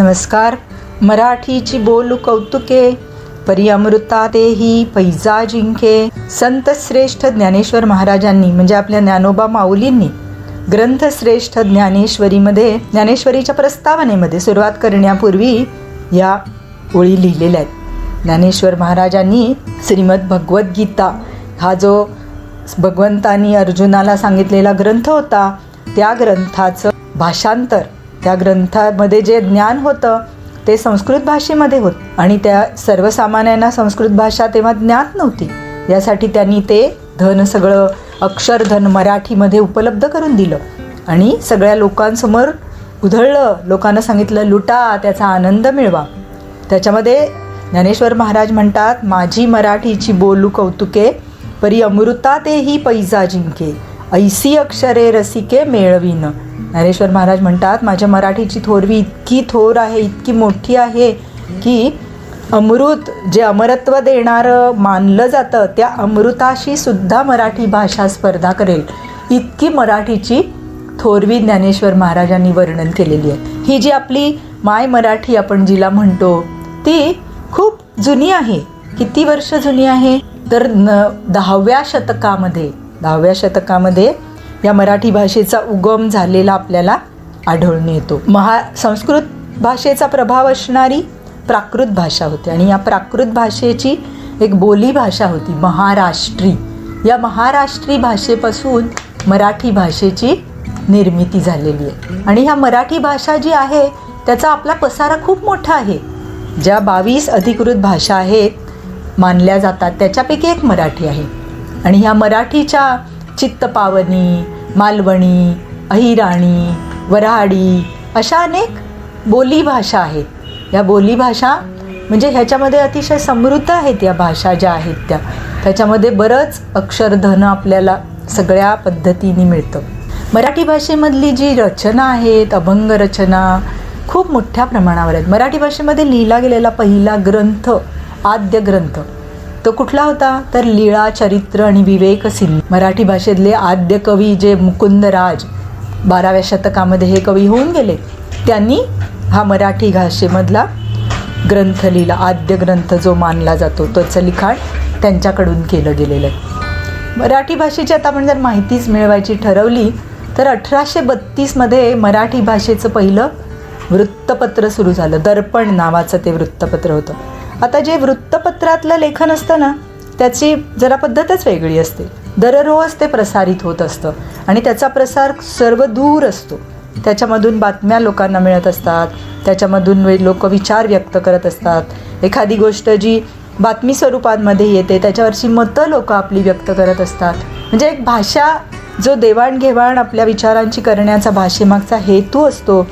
नमस्कार. मराठीची बोलू कौतुके परी अमृता पैजा जिंके. संत श्रेष्ठ ज्ञानेश्वर महाराजांनी म्हणजे आपल्या ज्ञानोबा माऊलींनी ग्रंथश्रेष्ठ ज्ञानेश्वरीमध्ये ज्ञानेश्वरीच्या प्रस्तावनेमध्ये सुरुवात करण्यापूर्वी या ओळी लिहिलेल्या आहेत. ज्ञानेश्वर महाराजांनी श्रीमद भगवद्गीता हा जो भगवंतांनी अर्जुनाला सांगितलेला ग्रंथ होता त्या ग्रंथाचं भाषांतर त्या ग्रंथामध्ये जे ज्ञान होतं ते संस्कृत भाषेमध्ये होत. आणि त्या सर्वसामान्यांना संस्कृत भाषा तेव्हा ज्ञात नव्हती. यासाठी त्यांनी ते धन सगळं अक्षरधन मराठीमध्ये उपलब्ध करून दिलं. आणि सगळ्या लोकांसमोर उधळलं. लोकांना सांगितलं लुटा त्याचा आनंद मिळवा. त्याच्यामध्ये ज्ञानेश्वर महाराज म्हणतात माझी मराठीची बोलू कौतुके परी अमृता तेही पैजा जिंके. ऐसी अक्षरे रसिके मेळवीन. ज्ञानेश्वर महाराज म्हणतात माझ्या मराठीची थोरवी इतकी थोर आहे इतकी मोठी आहे की अमृत जे अमरत्व देणारं मानलं जातं त्या अमृताशी सुद्धा मराठी भाषा स्पर्धा करेल. इतकी मराठीची थोरवी ज्ञानेश्वर महाराजांनी वर्णन केलेली आहे. ही जी आपली माय मराठी आपण जिला म्हणतो ती खूप जुनी आहे. किती वर्ष जुनी आहे? तर न दहाव्या शतकामध्ये दहाव्या शतकामध्ये या मराठी भाषेचा उगम झालेला आपल्याला आढळून येतो. महा संस्कृत भाषेचा प्रभाव असणारी प्राकृत भाषा होती आणि या प्राकृत भाषेची एक बोली भाषा होती महाराष्ट्री. या महाराष्ट्री भाषेपासून मराठी भाषेची निर्मिती झालेली आहे. आणि ह्या मराठी भाषा जी आहे त्याचा आपला पसारा खूप मोठा आहे. ज्या बावीस अधिकृत भाषा आहेत मानल्या जातात. त्याच्यापैकी एक मराठी आहे. आणि ह्या मराठीच्या चित्तपावनी मालवणी अहिराणी वऱ्हाडी अशा अनेक बोलीभाषा आहेत. या बोलीभाषा म्हणजे ह्याच्यामध्ये अतिशय समृद्ध आहेत या भाषा ज्या आहेत त्या. त्याच्यामध्ये बरंच अक्षरधन आपल्याला सगळ्या पद्धतीने मिळतं. मराठी भाषेमधली जी रचना आहेत अभंग रचना खूप मोठ्या प्रमाणावर आहेत. मराठी भाषेमध्ये लिहिला गेलेला पहिला ग्रंथ आद्य ग्रंथ. तो कुठला होता? तर लीळा चरित्र आणि विवेक सिंह मराठी भाषेतले आद्य कवी जे मुकुंदराज बाराव्या शतकामध्ये हे कवी होऊन गेले. त्यांनी हा मराठी भाषेमधला ग्रंथ लिहिला. आद्य ग्रंथ जो मानला जातो त्याचं लिखाण त्यांच्याकडून केलं गेलेलं आहे. मराठी भाषेची आता आपण जर माहितीच मिळवायची ठरवली तर अठराशे बत्तीसमध्ये मराठी भाषेचं पहिलं वृत्तपत्र सुरू झालं. दर्पण नावाचं ते वृत्तपत्र होतं. आता जे वृत्तपत्रातलं लेखन असतं ना त्याची जरा पद्धतच वेगळी असते. दररोज ते प्रसारित होत असतं आणि त्याचा प्रसार सर्व दूर असतो. त्याच्यामधून बातम्या लोकांना मिळत असतात त्याच्यामधून लोक विचार व्यक्त करत असतात. एखादी गोष्ट जी बातमी स्वरूपांमध्ये येते त्याच्यावरची मतं लोक आपली व्यक्त करत असतात. म्हणजे एक भाषा जो देवाणघेवाण आपल्या विचारांची करण्याचा भाषेमागचा हेतू असतो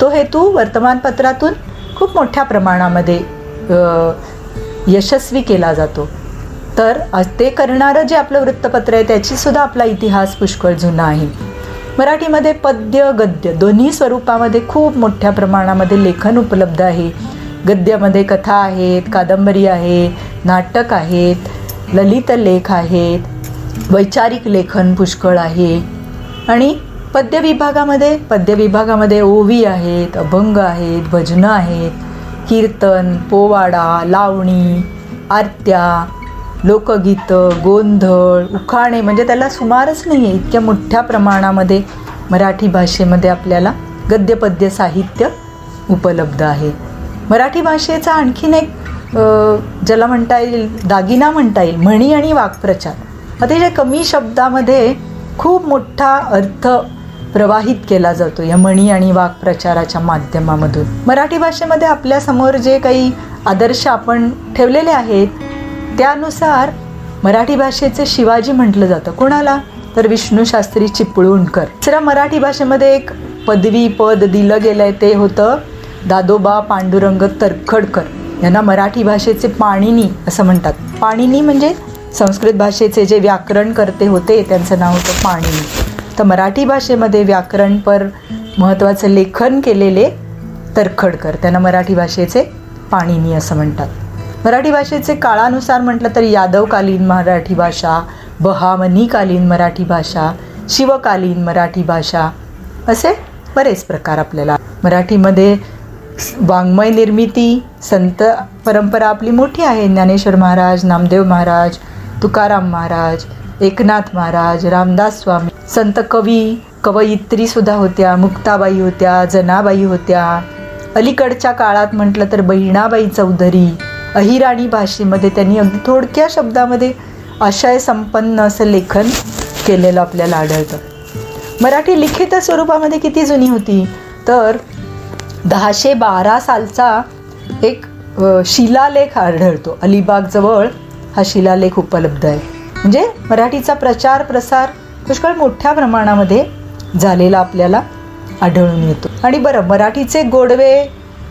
तो हेतू वर्तमानपत्रातून खूप मोठ्या प्रमाणामध्ये यशस्वी केला जातो. तर ते करणारं जे आपलं वृत्तपत्र आहे त्याचीसुद्धा आपला इतिहास पुष्कळ जुना आहे. मराठीमध्ये पद्य गद्य दोन्ही स्वरूपामध्ये खूप मोठ्या प्रमाणामध्ये लेखन उपलब्ध आहे. गद्यामध्ये कथा आहेत कादंबरी आहे नाटक आहेत ललित लेख आहेत वैचारिक लेखन पुष्कळ आहे. आणि पद्य विभागामध्ये पद्य विभागामध्ये ओवी आहेत अभंग आहेत भजनं आहेत. कीर्तन पोवाडा लावणी आरत्या लोकगीतं गोंधळ उखाणे म्हणजे त्याला सुमारच नाही आहे इतक्या मोठ्या प्रमाणामध्ये मराठी भाषेमध्ये आपल्याला गद्यपद्य साहित्य उपलब्ध आहे. मराठी भाषेचा आणखीन एक ज्याला म्हणता येईल दागिना म्हणता येईल म्हणी आणि वाक्प्रचार. अतिशय कमी शब्दामध्ये खूप मोठा अर्थ प्रवाहित केला जातो या म्हणी आणि वाक्प्रचाराच्या माध्यमामधून. मराठी भाषेमध्ये आपल्यासमोर जे काही आदर्श आपण ठेवलेले आहेत त्यानुसार मराठी भाषेचे शिवाजी म्हटलं जातं. कोणाला? तर विष्णू शास्त्री चिपळूणकर. दुसऱ्या मराठी भाषेमध्ये एक पदवी पद दिलं गेलं आहे ते होतं दादोबा पांडुरंग तरखडकर. यांना मराठी भाषेचे पाणिनी असं म्हणतात. पाणिनी म्हणजे संस्कृत भाषेचे जे व्याकरणकर्ते होते त्यांचं नाव होतं पाणिनी. तर मराठी भाषेमध्ये व्याकरणपर महत्त्वाचं लेखन केलेले तरखडकर. त्यांना मराठी भाषेचे पाणिनी असं म्हणतात. मराठी भाषेचे काळानुसार म्हटलं तर यादवकालीन मराठी भाषा बहामनीकालीन मराठी भाषा शिवकालीन मराठी भाषा असे बरेच प्रकार आपल्याला मराठीमध्ये वाङ्मय निर्मिती संत परंपरा आपली मोठी आहे. ज्ञानेश्वर महाराज नामदेव महाराज तुकाराम महाराज एकनाथ महाराज रामदास स्वामी संत कवी कवयित्री सुद्धा होत्या मुक्ताबाई होत्या जनाबाई होत्या. अलीकडच्या काळात म्हटलं तर बहिणाबाई चौधरी अहिराणी भाषेमध्ये त्यांनी अगदी थोडक्या शब्दामध्ये आशय संपन्न असं लेखन केलेलं आपल्याला आढळतं. मराठी लिखित स्वरूपामध्ये किती जुनी होती? तर दहाशे बारा सालचा एक शिलालेख आढळतो. अलिबागजवळ हा शिलालेख उपलब्ध आहे. म्हणजे मराठीचा प्रचार प्रसार पुष्कळ मोठ्या प्रमाणामध्ये झालेला आपल्याला आढळून येतो. आणि बरं मराठीचे गोडवे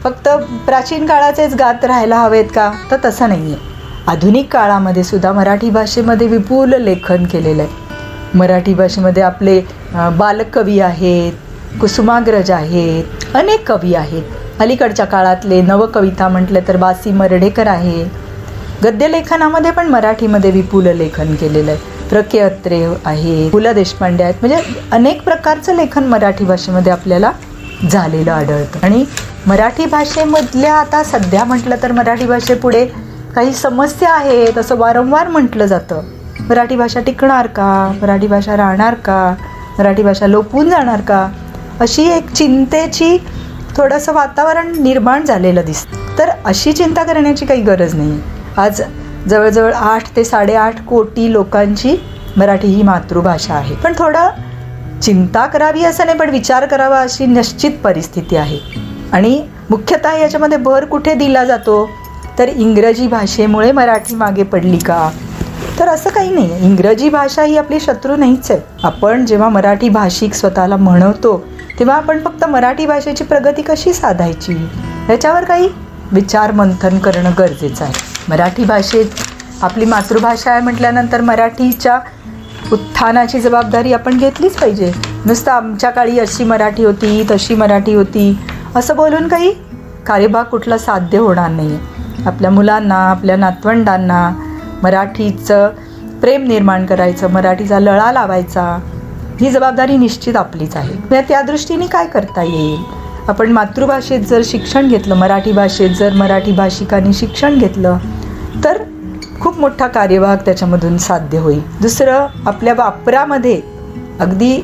फक्त प्राचीन काळाचेच गात राहायला हवेत का? तर तसं नाही आहे आधुनिक काळामध्ये सुद्धा मराठी भाषेमध्ये विपुल लेखन केलेलं आहे. मराठी भाषेमध्ये आपले बालकवी आहेत कुसुमाग्रज आहेत अनेक कवी आहेत. अलीकडच्या काळातले नवकविता म्हटलं तर बासी मर्ढेकर आहे गद्यलेखनामध्ये पण मराठीमध्ये विपुल लेखन केलेलं आहे. प्र के अत्रे आहे पु ल देशपांडे आहेत. म्हणजे अनेक प्रकारचं लेखन मराठी भाषेमध्ये आपल्याला झालेलं आढळतं. आणि मराठी भाषेमधल्या आता सध्या म्हटलं तर मराठी भाषेपुढे काही समस्या आहेत असं वारंवार म्हटलं जातं. मराठी भाषा टिकणार का? मराठी भाषा राहणार का? मराठी भाषा लोपून जाणार का? अशी एक चिंतेची थोडंसं वातावरण निर्माण झालेलं दिसतं. तर अशी चिंता करण्याची काही गरज नाही आज जवळजवळ आठ ते साडेआठ कोटी लोकांची मराठी ही मातृभाषा आहे. पण थोडं चिंता करावी असं नाही पण विचार करावा अशी निश्चित परिस्थिती आहे. आणि मुख्यतः याच्यामध्ये भर कुठे दिला जातो? तर इंग्रजी भाषेमुळे मराठी मागे पडली का? तर असं काही नाही. इंग्रजी भाषा ही आपली शत्रू नाहीच आहे. आपण जेव्हा मराठी भाषिक स्वतःला म्हणवतो तेव्हा आपण फक्त मराठी भाषेची प्रगती कशी साधायची? याच्यावर काही विचार मंथन करणं गरजेचं आहे. मराठी भाषेत आपली मातृभाषा आहे म्हटल्यानंतर मराठीच्या उत्थानाची जबाबदारी आपण घेतलीच पाहिजे. नुसतं आमच्या काळी अशी मराठी होती तशी मराठी होती असं बोलून काही कार्यभाग कुठला साध्य होणार नाही आपल्या मुलांना आपल्या नातवंडांना मराठीचं प्रेम निर्माण करायचं मराठीचा लळा लावायचा ही जबाबदारी निश्चित आपलीच आहे. त्या दृष्टीने काय करता येईल? आपण मातृभाषेत जर शिक्षण घेतलं मराठी भाषेत जर मराठी भाषिकांनी शिक्षण घेतलं तर खूप मोठा कार्यभाग त्याच्यामधून साध्य होईल. दुसरं आपल्या वापरामध्ये अगदी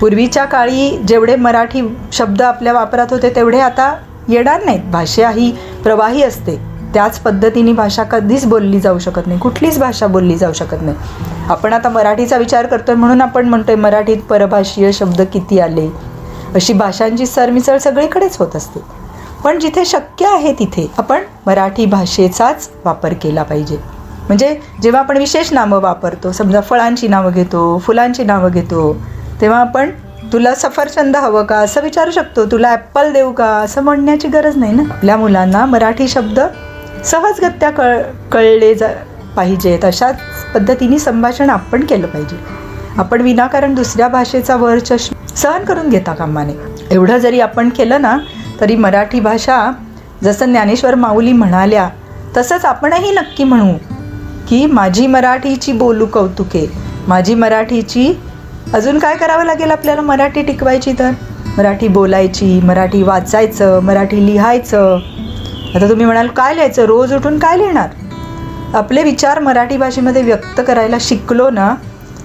पूर्वीच्या काळी जेवढे मराठी शब्द आपल्या वापरात होते तेवढे आता येणार नाहीत. भाषा ही प्रवाही असते. त्याच पद्धतीने भाषा कधीच बोलली जाऊ शकत नाही. कुठलीच भाषा बोलली जाऊ शकत नाही. आपण आता मराठीचा विचार करतोय म्हणून आपण म्हणतोय मराठीत परभाषीय शब्द किती आले? अशी भाषांची सरमिसळ सगळीकडेच होत असते. पण जिथे शक्य आहे तिथे आपण मराठी भाषेचाच वापर केला पाहिजे. म्हणजे जेव्हा आपण विशेष नावं वापरतो समजा फळांची नावं घेतो फुलांची नावं घेतो तेव्हा आपण तुला सफरचंद हवं का? असं विचारू शकतो तुला ॲप्पल देऊ का? असं म्हणण्याची गरज नाही ना. आपल्या मुलांना मराठी शब्द सहजगत्या कळ कळले जा पाहिजेत. अशाच पद्धतीने संभाषण आपण केलं पाहिजे. आपण विनाकारण दुसऱ्या भाषेचा वरचष्मा सहन करून घेता कामाने एवढं जरी आपण केलं ना तरी मराठी भाषा जसं ज्ञानेश्वर माऊली म्हणाल्या तसंच आपणही नक्की म्हणू की माझी मराठीची बोलू कौतुके. माझी मराठीची अजून काय करावं लागेल आपल्याला मराठी टिकवायची तर? मराठी बोलायची मराठी वाचायचं मराठी लिहायचं. आता तुम्ही म्हणाल काय लिहायचं? रोज उठून काय लिहिणार? आपले विचार मराठी भाषेमध्ये व्यक्त करायला शिकलो ना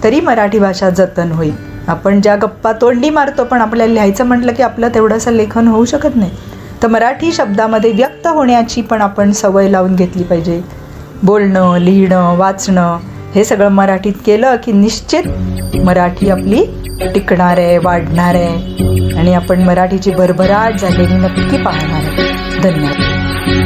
तरी मराठी भाषा जतन होईल. आपण ज्या गप्पा तोंडी मारतो पण आपल्याला लिहायचं म्हटलं की आपलं तेवढंसं लेखन होऊ शकत नाही. तर मराठी शब्दामध्ये व्यक्त होण्याची पण आपण सवय लावून घेतली पाहिजे. बोलणं लिहिणं वाचणं हे सगळं मराठीत केलं की निश्चित मराठी आपली टिकणार आहे वाढणार आहे. आणि आपण मराठीची भरभराट झालेली नक्की पाहणार आहे. धन्यवाद.